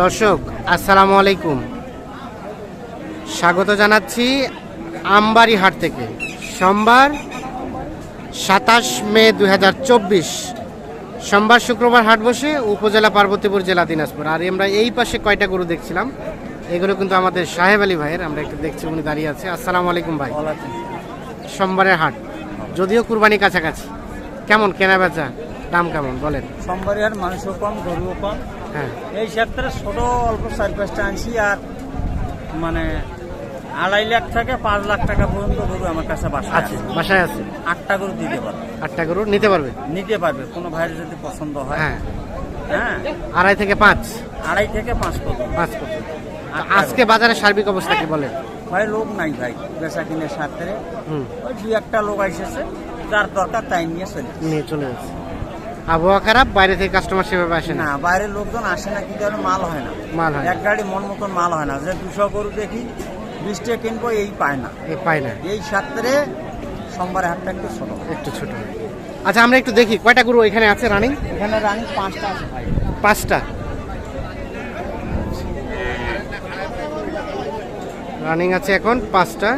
দর্শক আসসালামু আলাইকুম। স্বাগত জানাচ্ছি আমবাড়ি হাট থেকে। সোমবার সাতাশ মে দু হাজার চব্বিশ। সোমবার শুক্রবার হাট বসে উপজেলা পার্বতীপুর জেলা দিনাজপুর। আর আমরা এই পাশে কয়টা গরু দেখছিলাম? এগুলো কিন্তু আমাদের সাহেব আলী ভাইয়ের আমরা একটু দেখছি উনি দাঁড়িয়ে আছে। আসসালামু আলাইকুম ভাই। সোমবারের হাট। যদিও কুরবানি কাছাকাছি। কেমন কেনা বেচা দাম কেমন? বলেন। সোমবারে আর মানুষও কম গরুও কম। এই সপ্তাহে ছোট অল্প চার পাঁচটা আনছি আর মানে আড়াই লাখ থেকে পাঁচ লাখ টাকা পর্যন্ত গরু আমার কাছে বাসা আছে বাসায় আছে? আটটা গরু দিতে পারবে। আটটা গরু নিতে পারবে? নিতে পারবে কোনো ভাইয়ের যদি পছন্দ হয়। হ্যাঁ। হ্যাঁ। আড়াই থেকে পাঁচ? আড়াই থেকে পাঁচ পর্যন্ত। পাঁচ আটটা আজকে বাজারে সার্বিক অবস্থা কি বলেন ভাই লোক নাই ভাই বেচা কিনে সাথে ওই দুই একটা লোক এসেছে যার দরকার তাই নিয়ে চলে নিয়ে চলে যাচ্ছে আবহাওয়া খারাপ বাইরে থেকে কাস্টমার সেভাবে আসে না। বাইরের লোকজন আসে না কিন্তু মাল হয় না। মাল হয় এক গাড়ি মন মতন মাল হয় না। যে দুশো গরু দেখি বৃষ্টি কিনবো এই পায় না। এ পায় না। এই সাত্রে সোমবার হাটটা একটু ছোট। একটু ছোট। আচ্ছা আমরা একটু দেখি কয়টা গরু এখানে আছে রানিং এখানে রানিং পাঁচটা আছে ভাই। পাঁচটা। রানিং আছে এখন পাঁচটা।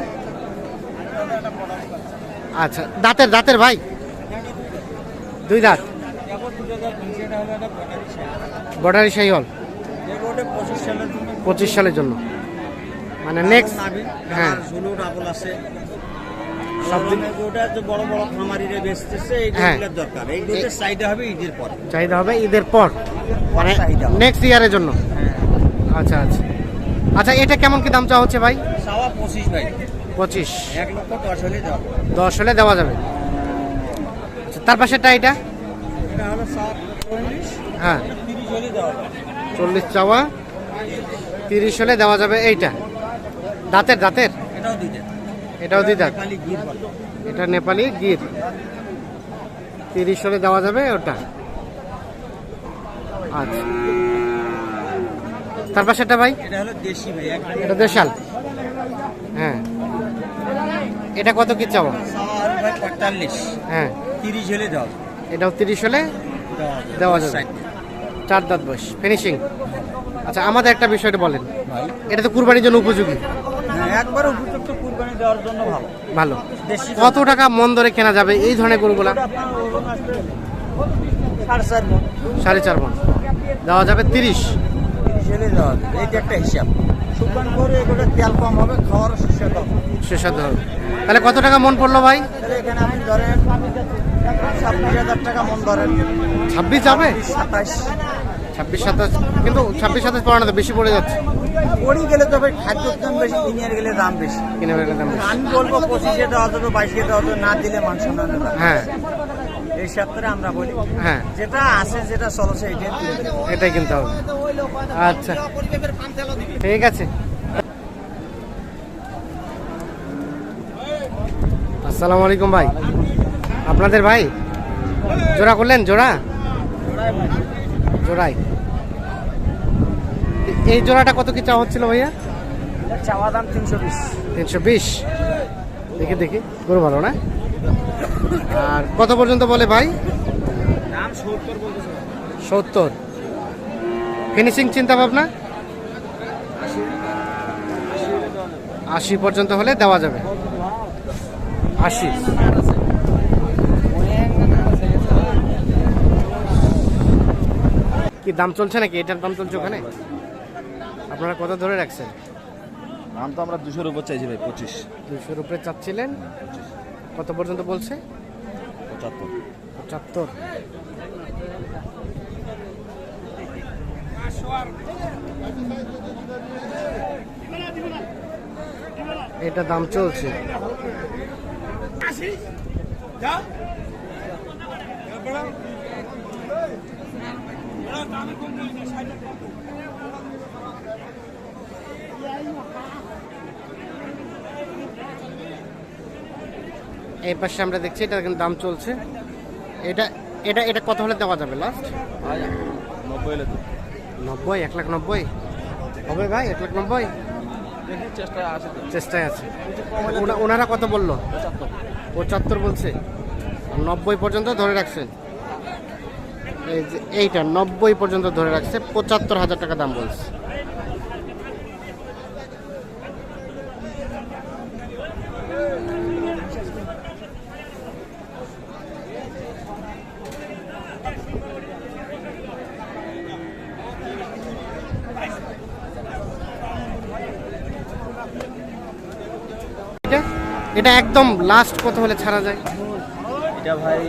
আচ্ছা দাঁতের দাঁতের ভাই? দুই দাঁত। বর্ডারি শাহি হল। পঁচিশ সালের জন্য। মানে নেক্সট হ্যাঁ। ঝুলু ডাবল আছে খামারিরে হ্যাঁ। চাহিদা হবে ঈদের পর। চাহিদা হবে ঈদের পর মানে নেক্সট ইয়ারের জন্য। হ্যাঁ আচ্ছা আচ্ছা। আচ্ছা এটা কেমন কি দাম চাওয়া হচ্ছে ভাই? পঁচিশ। ভাই পঁচিশ এক লক্ষ দশ হলে দশ হলে দেওয়া যাবে। আচ্ছা, তার পাশেরটা এটা এটা হলো সাত চল্লিশ হ্যাঁ। চল্লিশ চাওয়া তিরিশ হলে দেওয়া যাবে এইটা। দাঁতের দাঁতের? এটাও দিই দাঁত। এটা নেপালি গির। তিরিশ হলে দেওয়া যাবে ওটা। আচ্ছা। তার ভাই? এটা ভাই এটা দেশাল। হ্যাঁ। এটা কত কি চাওয়া? পঁয়তাল্লিশ। হ্যাঁ। তিরিশ হলে দেওয়া এটাও তিরিশ হলে দেওয়া যাবে। চার দাঁত বয়স। ফিনিশিং আচ্ছা আমাদের একটা বিষয়টা বলেন। ভাই। এটা তো কুরবানির জন্য উপযোগী? একবার উপযুক্ত কুরবানি দেওয়ার জন্য ভালো। ভালো। কত টাকা মন ধরে কেনা যাবে এই ধরনের গরুগুলা? সাড়ে চার মন। দেওয়া যাবে তিরিশ। একটা হিসাব। তেল কম হবে খাওয়ার সুস্বাদু হবে। সুস্বাদু হবে। তাহলে কত টাকা মন পড়ল ভাই? এখানে আপনি ধরেন ছাব্বিশ হাজার টাকা মন ধরেন। ছাব্বিশ যাবে? সাতাশ ছাব্বিশ সাতাশ কিন্তু ছাব্বিশ সাতাশ পড়ানো তো বেশি পড়ে যাচ্ছে। পড়ি গেলে তবে খাদ্যর দাম বেশি গেলে দাম বেশি। কিনে বের দাম বেশি। আমি বলব পঁচিশে দেওয়া যাবে বাইশে দেওয়া যাবে না দিলে হ্যাঁ। এই সপ্তাহে আমরা বলি। হ্যাঁ। যেটা আছে যেটা চলছে এটাই কিনতে হবে। আচ্ছা। ঠিক আছে। আসসালামু আলাইকুম ভাই। আপনাদের ভাই? জোড়া করলেন জোড়া? জোড়াই। এই জোড়াটা কত কি চাওয়া হচ্ছিল ভাইয়া? চাওয়া দাম তিনশো বিশ। তিনশো বিশ। দেখি দেখি। গরু ভালো না? আর কত পর্যন্ত বলে ভাই? সত্তর ফিনিশিং চিন্তা ভাবনা? আশি পর্যন্ত হলে দেওয়া যাবে। আশি। দাম চলছে নাকি? এটার দাম চলছে ওখানে? আপনারা কত ধরে রাখছেন? দাম তো আমরা দুশোর উপর চাইছি ভাই পঁচিশ। দুশোর উপরে চাচ্ছিলেন? কত পর্যন্ত বলছে? পঁচাত্তর। পঁচাত্তর। এটা দাম চলছে। এই পাশে আমরা দেখছি এটা কিন্তু দাম চলছে। এটা এটা এটা কত হলে দেওয়া যাবে লাস্ট নব্বই হলে নব্বই এক লাখ নব্বই? হবে ভাই এক লাখ নব্বই? দেখি চেষ্টা আছে তো। চেষ্টায় আছে। ওনারা কত বলল? পঁচাত্তর বলছে। নব্বই পর্যন্ত ধরে রাখছেন। এইটা নব্বই পর্যন্ত ধরে রাখছে, পঁচাত্তর হাজার টাকা দাম বলছে এটা একদম লাস্ট কত হলে ছাড়া যায় এটা ভাই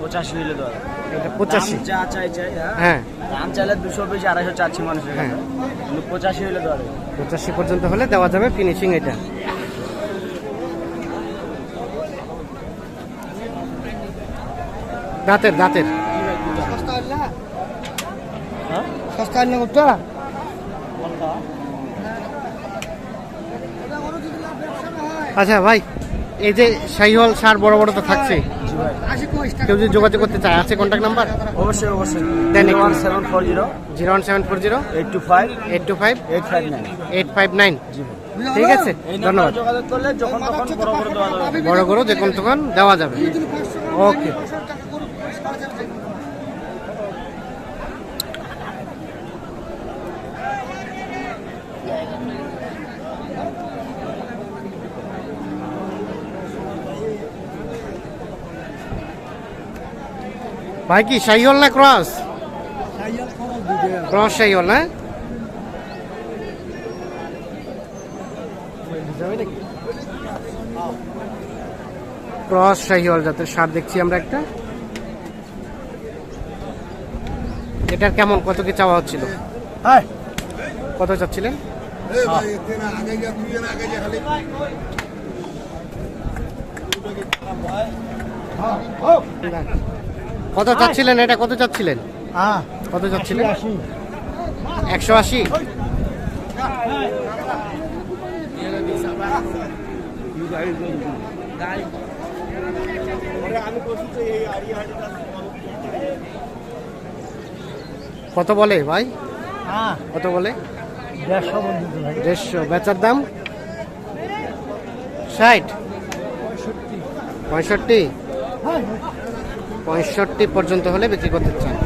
পঁচাশি দেওয়া যাবে। এটা পঁচাশি। যা চাই চাই হ্যাঁ? হ্যাঁ। দাম চাইলে দুশো বেশি আড়াইশো চাচ্ছি মানুষের হ্যাঁ। কিন্তু পঁচাশি দেওয়া পঁচাশি পর্যন্ত হলে দেওয়া যাবে ফিনিশিং এটা। দাঁতের দাঁতের। আচ্ছা ভাই এই যে শাহিওয়াল সার বড় বড় তো থাকছে কেউ যদি যোগাযোগ করতে চায় আছে কন্ট্যাক্ট নাম্বার অবশ্যই অবশ্যই। Then one seven four zero zero one seven four zero eight two five eight two five eight five nine eight five nine ঠিক আছে? ধন্যবাদ। বড় বড় যে কোন তখন দেওয়া যাবে। ওকে ভাই কি শাহিওল না ক্রস? ক্রস শাহিওল না ক্রস শাহিওয়াল জাতের সার দেখছি আমরা একটা। এটার কেমন কত কি চাওয়া হচ্ছিল? হ্যাঁ কত চাচ্ছিলেন? কত চাচ্ছিলেন এটা? কত চাচ্ছিলেন? হ্যাঁ কত চাচ্ছিলেন? একশো আশি? কত বলে ভাই? হ্যাঁ কত বলে? দেড়শো বেচার দাম? ষাট? পঁয়ষট্টি। পঁয়ষট্টি পর্যন্ত হলে বিক্রি করতে চান।